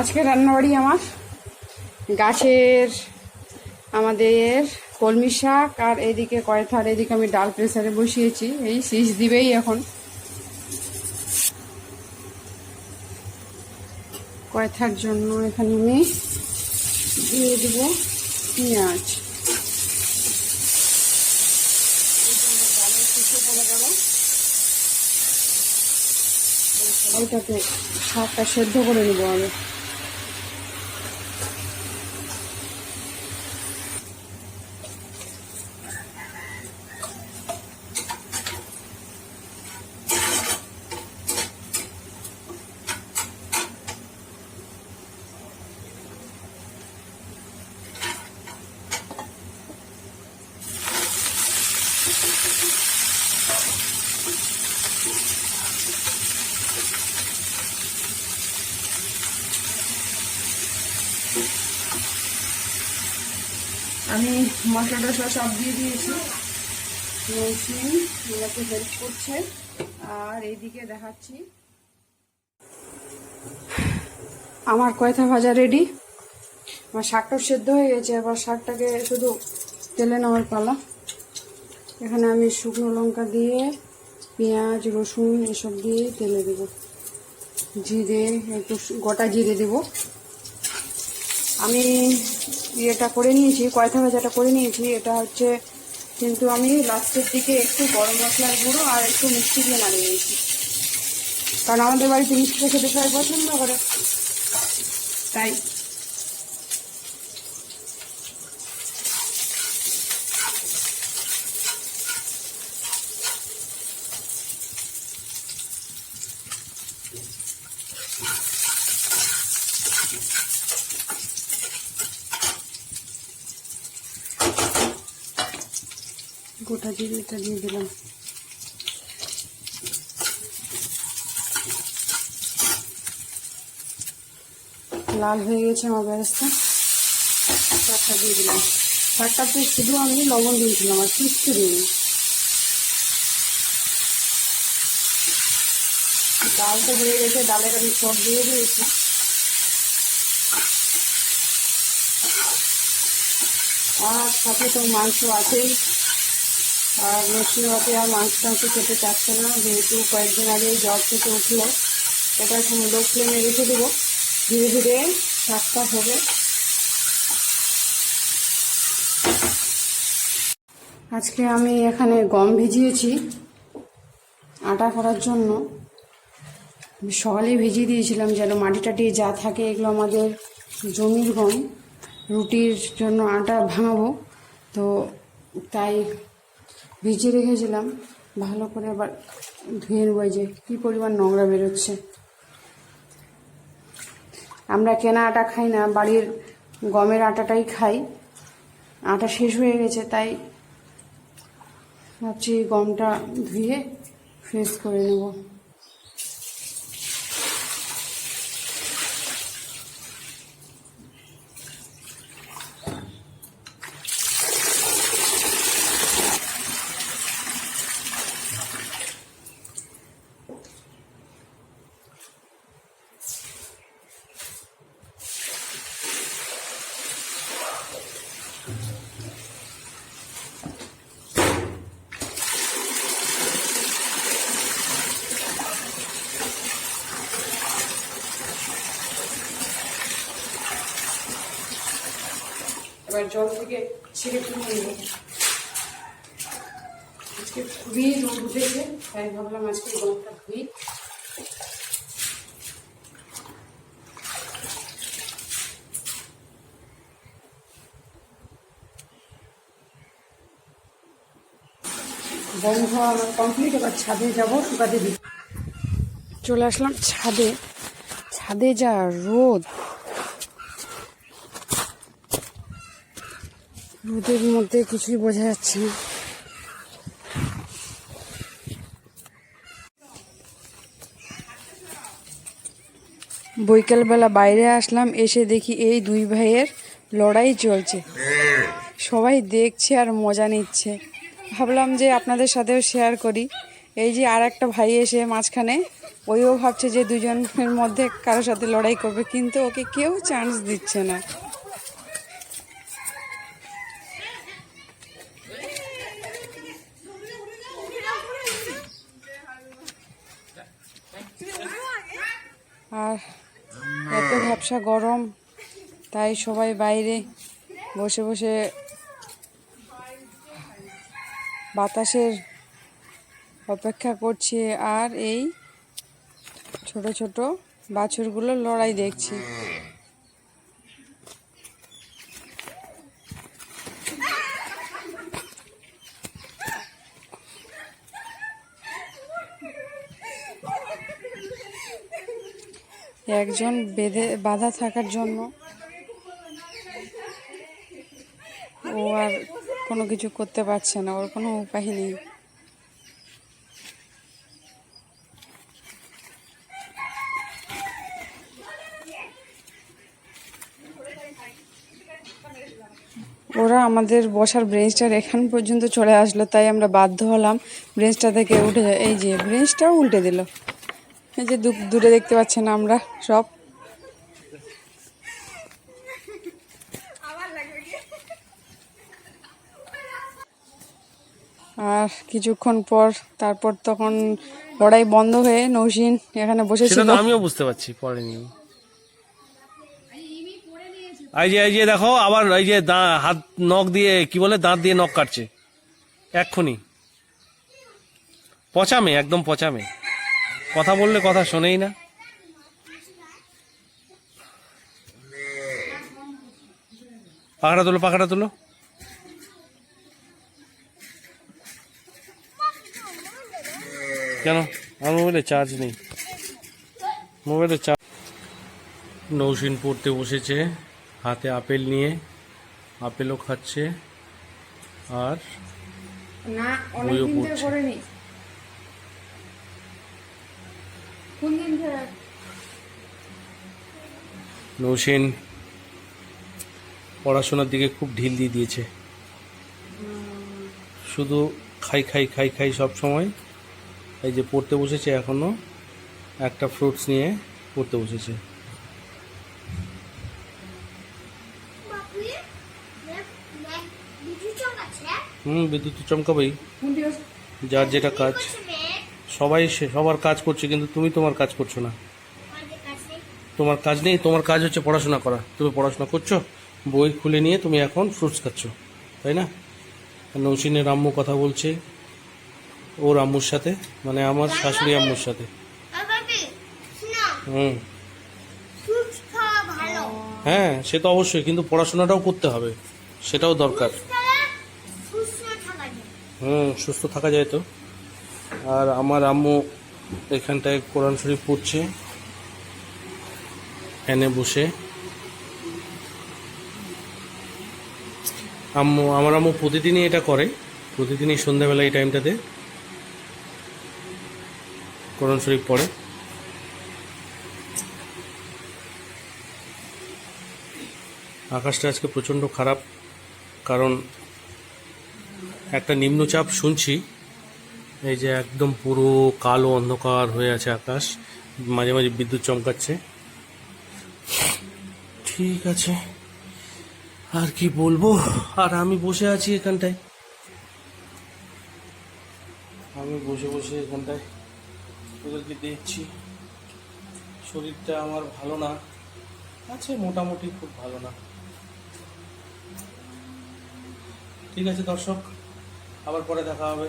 আজকে রান্নাবাড়ি আমার। গাছের, আমাদের কলমি শাক আর এদিকে কয়থার এদিকে আমি ডাল প্রেসারে বসিয়েছি। এই শীষ দিবেই এখন। কয়থার জন্য এখানে আমি দিয়ে দেব পেঁয়াজ। এটাতে শাকটা সেদ্ধ করে নেব আমি। আমি মশলা টশলা সব দিয়ে দিয়েছি। মৌসুমি আমাকে হেল্প করছে। আর এইদিকে দেখাচ্ছি। আমার কয়থা ভাজা রেডি আমার শাকটাও সেদ্ধ হয়ে গেছে, এবার শাকটাকে শুধু তেলে নেওয়ার পালা। এখানে আমি শুকনো লঙ্কা দিয়ে পেঁয়াজ, রসুন এসব দিয়ে তেলে দেব। জিরে, একটু গোটা জিরে দেবো। আমি ইয়েটা করে নিয়েছি, কয়থা ভাজাটা করে নিয়েছি, এটা হচ্ছে কিন্তু আমি লাস্টের দিকে একটু গরম মশলার গুঁড়ো আর একটু মিষ্টি দিয়ে নামিয়ে নিয়েছি। কারণ আমাদের বাড়িতে মিষ্টিটা খেতে সবাই পছন্দ করে। তাই গোটা জিরেটা দিয়ে দিলাম। লাল হয়ে গেছে আমার বেরেস্তা শাকটা দিয়ে দিলাম। শাকটাতে শুধু আমি লবণ দিয়েছিলাম, আর কিচ্ছু দিইনি। তো হয়ে গেছে, ডালের আমি সব দিয়ে দিয়েছি। আর সাথে তো মাংস আছেই। আর নরসিংহাতে আর মাংস টাংস খেতে চাচ্ছে না, যেহেতু কয়েকদিন আগে জ্বর থেকে উঠল। এটা লো ফ্লেমে রেখে দেবো। ধীরে ধীরে শাকটা হবে। আজকে আমি এখানে গম ভিজিয়েছি, আটা করার জন্য। সকালেই ভিজিয়ে দিয়েছিলাম যেন মাটি টাটি যা থাকে এগুলো আমাদের জমির গম। রুটির জন্য আটা ভাঙাবো। তো তাই ভিজিয়ে রেখেছিলাম। ভালো করে আবার ধুয়ে নেব যে কী পরিমাণ নোংরা বেরোচ্ছে। আমরা কেনা আটা খাই না, বাড়ির গমের আটাটাই খাই। আটা শেষ হয়ে গেছে, তাই ভাবছি গমটা ধুয়ে ফ্রেশ করে নেব। এবার জল থেকে ছেড়ে তুলে নেব। আজকে খুবই রোদ উঠেছে, তাই ভাবলাম আজকে গমটা ধুই বন্ধ আমার কমপ্লিট এবার ছাদে যাব, শুকাতে দিই। চলে আসলাম ছাদে। ছাদে যা রোদ রোদের মধ্যে কিছুই বোঝা যাচ্ছে না। বৈকালবেলা বাইরে আসলাম, এসে দেখি এই দুই ভাইয়ের লড়াই চলছে। সবাই দেখছে আর মজা নিচ্ছে। ভাবলাম যে আপনাদের সাথেও শেয়ার করি। এই যে আর একটা ভাই এসে মাঝখানে, ওইও ভাবছে যে দুজনের মধ্যে কারোর সাথে লড়াই করবে, কিন্তু ওকে কেউ চান্স দিচ্ছে না। আর এত ভ্যাবসা গরম, তাই সবাই বাইরে বসে বসে বাতাসের অপেক্ষা করছে আর এই ছোট ছোট বাছুরগুলো লড়াই দেখছি। একজন বেঁধে, বাধা থাকার জন্য। ও আর কোনো কিছু করতে পারছে না, ওর কোনো উপায় নেই। ওরা আমাদের বসার ব্রেঞ্চটার এখান পর্যন্ত চলে আসলো, তাই আমরা বাধ্য হলাম ব্রেঞ্চটা থেকে উঠে, এই যে ব্রেঞ্চটাও উল্টে দিল। এই যে দূরে দেখতে পাচ্ছেন আমরা সব। আর কিছুক্ষণ পর তারপর তখন লড়াই বন্ধ হয়ে নৌসিন এখানে বসেছিল তো আমিও বুঝতে পারছি পড়েনি। এই যে এই যে দেখো আবার এই যে হাত নখ দিয়ে কি বলে দাঁত দিয়ে নখ কাটছে। এক্ষুনি। পচামে একদম পচামে। কথা বললে কথা শোনেই না। পাখাটা তুলো পাখাটা তুলো। কেন? আমার মোবাইলে চার্জ নেই। মোবাইলে চার্জ নৌসিন পড়তে বসেছে হাতে আপেল নিয়ে। আপেলও খাচ্ছে। আর না বইও অনেকদিন ধরে পড়ছে। কোন দিন ধরে? নৌসেন পড়াশোনার দিকে খুব ঢিল দিয়ে দিয়েছে। শুধু খাই খাই খাই খাই সব সময় এই যে পড়তে বসেছে এখনও একটা ফ্রুটস নিয়ে পড়তে বসেছে। হুম বিদ্যুৎ চমকাবেই। যার যেটা কাজ। সবাই সে সবার কাজ করছে কিন্তু তুমি তোমার কাজ করছ না। তোমার কাজ নেই তোমার কাজ হচ্ছে পড়াশোনা করা। তুমি পড়াশোনা করছ বই খুলে নিয়ে তুমি এখন ফ্রুটস খাচ্ছ তাই না? নৌসিনের আম্মু কথা বলছে ওর আম্মুর সাথে মানে আমার শাশুড়ি আম্মুর সাথে। হুম। হ্যাঁ সে তো অবশ্যই কিন্তু পড়াশোনাটাও করতে হবে সেটাও দরকার। হুম সুস্থ থাকা যায় তো। আর আমার আম্মু এখানটায় কোরআন শরীফ পড়ছে। ফ্যানে বসে। আম্মু, আমার আম্মু প্রতিদিনই এটা করে। প্রতিদিনই সন্ধ্যাবেলা এই টাইমটাতে কোরআন শরীফ পড়ে। আকাশটা আজকে প্রচণ্ড খারাপ, কারণ একটা নিম্নচাপ শুনছি। এই যে একদম পুরো কালো অন্ধকার হয়ে আছে আকাশ, মাঝে মাঝে বিদ্যুৎ চমকাচ্ছে। ঠিক আছে, আর কি বলব? আর আমি বসে আছি এখানটায়। আমি বসে বসে এখানটায়। ওদেরকে দেখছি। শরীরটা আমার ভালো না। আছে মোটামুটি খুব ভালো না। ঠিক আছে দর্শক, আবার পরে দেখা হবে।